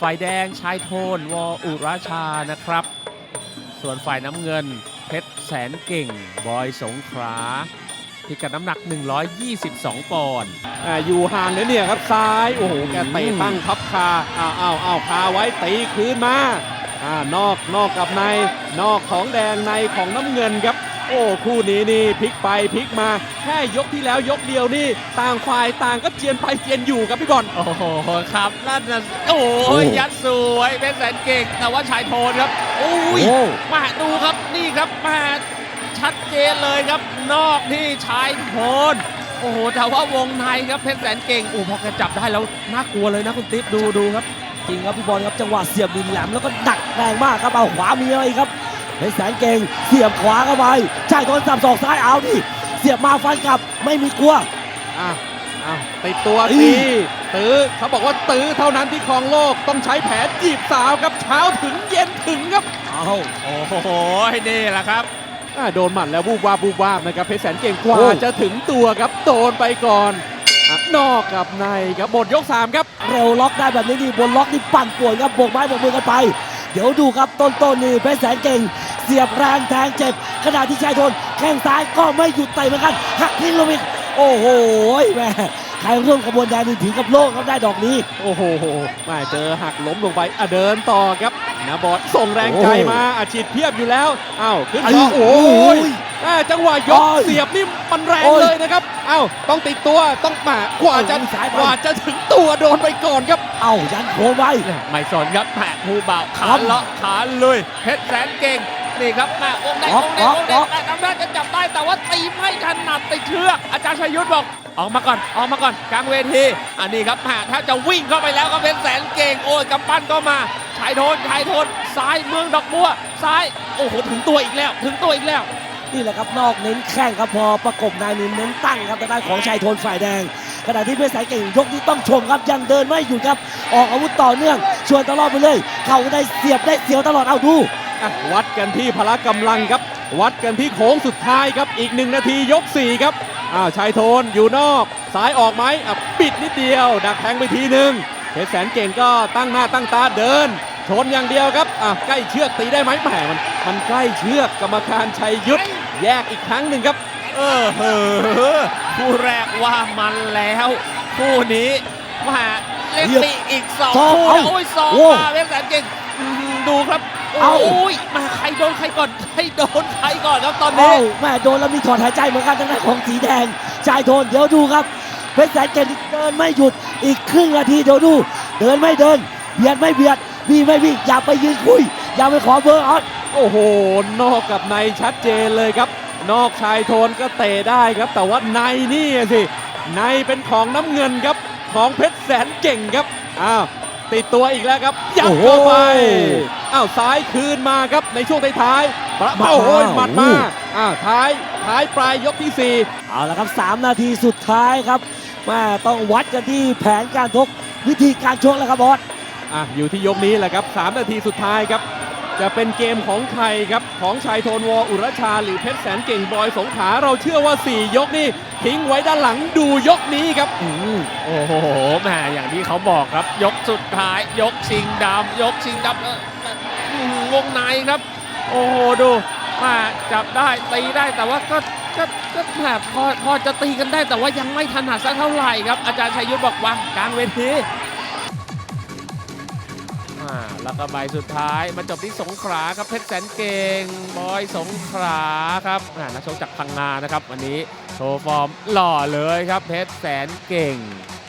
ฝ่ายแดงชายโทนวออุราชานะครับ ส่วนฝ่ายน้ำเงินเพชรแสนเก่ง บอยสงขลาพิกัดน้ำหนัก 122 ปอนด์อ่าอยู่ห่างเลยเนี่ยครับซ้าย โอ้โห แกเตะตั้งพับคาอ้าวอ้าวอ้าวคาไว้ตีคืนมาอ่านอกนอกกับในนอกของแดงในของน้ำเงินครับ โอ้คู่นี้นี่พลิกไปพลิกมาแค่ยกที่แล้วยกเดียวนี่ต่างฝ่ายต่างก็เจียนไปเจียนอยู่ครับพี่บอลโอ้โหครับนั่นนะโอ้โหโอ้ยัดสวยเพชรแสนเก่งแต่ว่าชายโทนครับโอ้ยมาดูครับนี่ครับมาชัดเจนเลยครับ นอกที่ชายโทนโอ้โหแต่ว่าวงในครับเพชรแสนเก่งโอ้พอแกจับได้แล้วน่ากลัวเลยนะคุณติ๊บดูดูครับจริงครับพี่บอลครับจังหวะเสียบดินแหลมแล้วก็ดักแรงมากครับเอาขวามีอะไรครับ เพชรแสนเก่งเสียบขวาเข้าไปชายโดนสับศอกซ้ายเอาดิเสียบมาฟันกลับไม่มีกลัว อะอะติดตัวอีตีตื้อเขาบอกว่าตื้อเท่านั้นที่ครองโลกต้องใช้แผนจีบสาวครับเช้าถึงเย็นถึงครับเอาโอ้โหนี่แหละครับ อะโดนหมัดแล้วบูบวาบบูบวาบนะครับเพชรแสนเก่งกว่าโอ้ จะถึงตัวครับโดนไปก่อนอะนอกกับในครับหมดยก3ครับ เร็วล็อกได้แบบนี้นี่บนล็อกนี่ปั่นป่วนครับโบกไม้โบกมือกันไป เดี๋ยวดูครับต้นต้นนี่เพชรแสนเก่ง เสียบแรงแทงเจ็บ ขณะที่ชายทนแข้งซ้ายก็ไม่หยุดเตะเหมือนกันหักทิ้งลงอีกโอ้โหแม่ ใครร่วมขบวนแดงนี่ถึงกับโลกครับได้ดอกนี้ โอ้โหแมาเจอหักล้มลงไปอะเดินต่อครับนะบอสส่งแรงใจมาอาฉีดเพียบอยู่แล้วอ้าวขึ้นไอ้คอโอ้โอ้ยยอะจังหวะยกโอ้ยเสียบนี่มันแรงโอ้ยเลยนะครับอ้าวต้องติดตัวต้องมากว่าจะโอ้ยสายไปกว่าจะถึงตัวโดนไปก่อนครับ เอ้ายันโคนไว้ไม่สนครับแผกภูเบาขาครับเลาะขาลุยเพชรแสนเก่งนี่ครับแม่วงแดงล็อกวงแดงวงแดล็งอกแต่ทำได้จะจับได้แต่ว่าตีไม่ถนัดติดเชือกอาจารย์ชัยยุทธบอก ออกมาก่อนออกมาก่อนกลางเวทีอันนี้ครับแม่ถ้าจะวิ่งเข้าไปแล้วก็เพชรแสนเก่งโอ้ยกำปั้นก็มาชายโทนชายโทนซ้ายเมืองดอกบัวซ้ายโอ้โหถึงตัวอีกแล้ว ถึงตัวอีกแล้วนี่แหละครับนอกเน้นแข้งครับพอประกบในนี่เน้นตั้งครับทางด้านของชายโทนฝ่ายแดง ขณะที่เพชรสายเก่งยกนี้ต้องชมครับยังเดินไม่หยุดครับ ออกอาวุธต่อเนื่อง ชวนตลอดไปเลย เข่าได้เสียบได้เสียวตลอดเอาดูอะวัดกันที่พละกำลังครับ วัดกันที่โค้งสุดท้ายครับอีกหนึ่งนาทียก 4 ครับอ้าวชายโทนอยู่นอกซ้ายออกไหมอะปิดนิดเดียว ดักแทงไปทีหนึ่งเพชรแสนเก่งก็ตั้งหน้าตั้งตาเดินชนอย่างเดียวครับอะใกล้เชือกตีได้ไหมแหมมันมันใกล้เชือกกรรมการชัยยุทธแยกอีกครั้งหนึ่งครับเออเฮ้อคู่แรกว่ามันแล้วคู่นี้มาเล่นตีอีกสองสองคู่เอ้านะโอ้ยสองโอ้มาเพชรแสนเก่งอื้อหือ ดูครับเอ้าโอ้ยมาใครโดนใครก่อนใครโดนใครก่อนครับตอนนี้เอ้าแม่โดนแล้วมีถอนหายใจเหมือนกันทางด้านของสีแดงชายโทนเดี๋ยวดูครับเพชรแสนเก่งเดินไม่หยุดอีกครึ่งนาทีเดี๋ยวดู เดินไม่เดินเบียดไม่เบียดวิ่งไม่วิ่งอย่าไปยืนคุย อย่าไปขอเบอร์ออสโอ้โห นอกกับในชัดเจนเลยครับ นอกชายโทนก็เตะได้ครับ แต่ว่าในนี่สิในเป็นของน้ำเงินครับของเพชรแสนเก่งครับอ้าวติดตัวอีกแล้วครับยัดเข้าไป อ้าวซ้ายคืนมาครับในช่วงท้ายๆประโอ้โหหมัดมาอ้าวท้ายท้ายปลายยกที่สี่เอาละครับ 3 นาทีสุดท้ายครับแม่ต้องวัดกันที่แผนการทกวิธีการชกแล้วครับบอสอะอยู่ที่ยกนี้แหละครับ 3 นาทีสุดท้ายครับ จะเป็นเกมของใครครับ ของชายโทนวออุรชา หรือเพชรแสนเก่งบอยสงขลาเราเชื่อว่า 4 ยกนี่ทิ้งไว้ด้านหลังดูยกนี้ครับอืมโอ้โหแหมอย่างที่เขาบอกครับ ยกสุดท้าย ยกชิงดำยกชิงดำเอออื้อหือ วงในครับ โอ้โหดูมาจับได้ตีได้แต่ว่าก็ก็ก็แหมพอพอจะตีกันได้แต่ว่ายังไม่ถนัดสักเท่าไหร่ครับ อาจารย์ชัยยุทธบอกว่ากลางเวทีอ่าแล้วก็ใบสุดท้ายมาจบที่สงขลาครับเพชรแสนเก่งบอยสงขลาครับนักชกจากพังงานะครับ วันนี้โชว์ฟอร์มหล่อเลยครับเพชรแสนเก่ง